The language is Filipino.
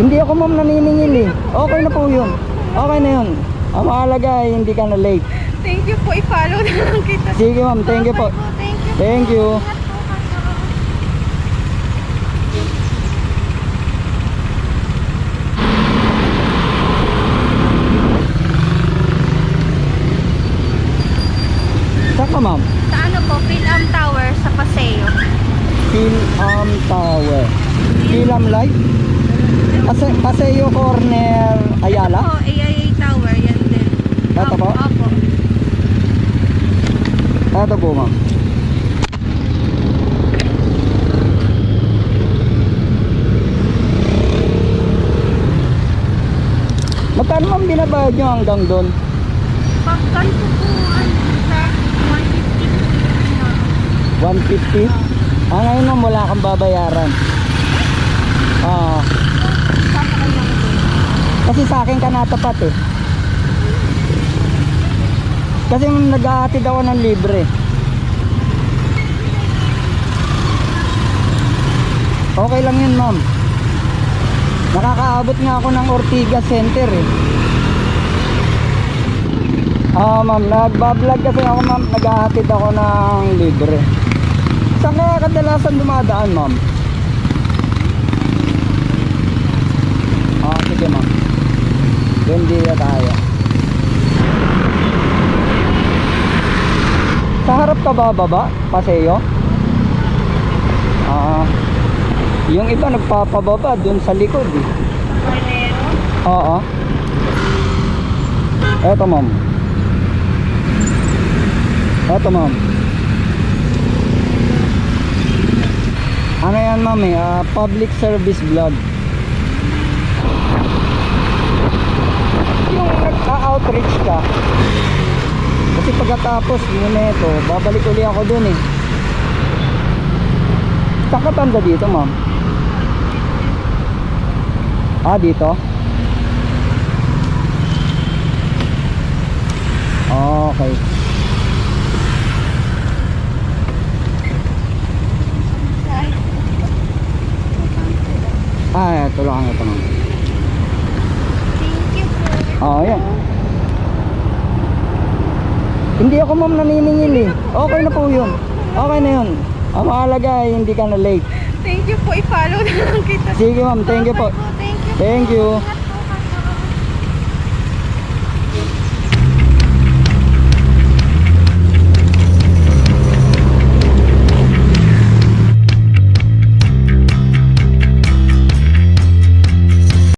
Hindi ako ma'am naniningil eh. Okay na po yun. Okay na yun. Ang mahalaga ay hindi ka na late. Thank you po. I-follow na lang kita. Sige ma'am, thank you po. Thank you. Thank you. Saan ka ma'am? Sa ano po, Phil-Am Tower sa Paseo. Phil-Am Tower. Phil-Am Light? Pase Paseo Corner Ayala? Oo, AIA Tower, yan din. Ito po? Opo. Ito po ma'am. Magkano ma'am binabayad nyo hanggang doon? Pagkan po po, ano, sa 150 na. 150? Ah, ngayon ma'am wala kang babayaran. Po. kasi sa akin ka natapat eh. Kasi nag-aatid ako ng libre. Okay lang yun ma'am. Nakakaabot nga ako ng Ortigas Center eh. Ah ma'am, nagbablog kasi ako ma'am, nag-aatid ako ng libre. Saan kaya kadalasan dumadaan ma'am? Ah, sige ma'am. Na tayo. Sa harap ka ba baba? Paseo? Ah. yung iba nagpapababa dun sa likod eh. Oo. Eto ma'am. Eto ma'am. Ano yan ma'am eh? ah, public service vlog. Yung nagka-outreach ka. Kasi pagkatapos yun ito, babalik uli ako dun eh. Saan ka banda dito ma'am? Ah, dito? Okay. Ah, ito lang ito ma'am. Oo, yan. Hindi ako ma'am naniningil eh. Okay na po yun. Okay na yun. Ang mahalaga ay hindi ka na late. Thank you po. I-follow na lang kita. Sige ma'am, thank you po. Thank you. Thank you.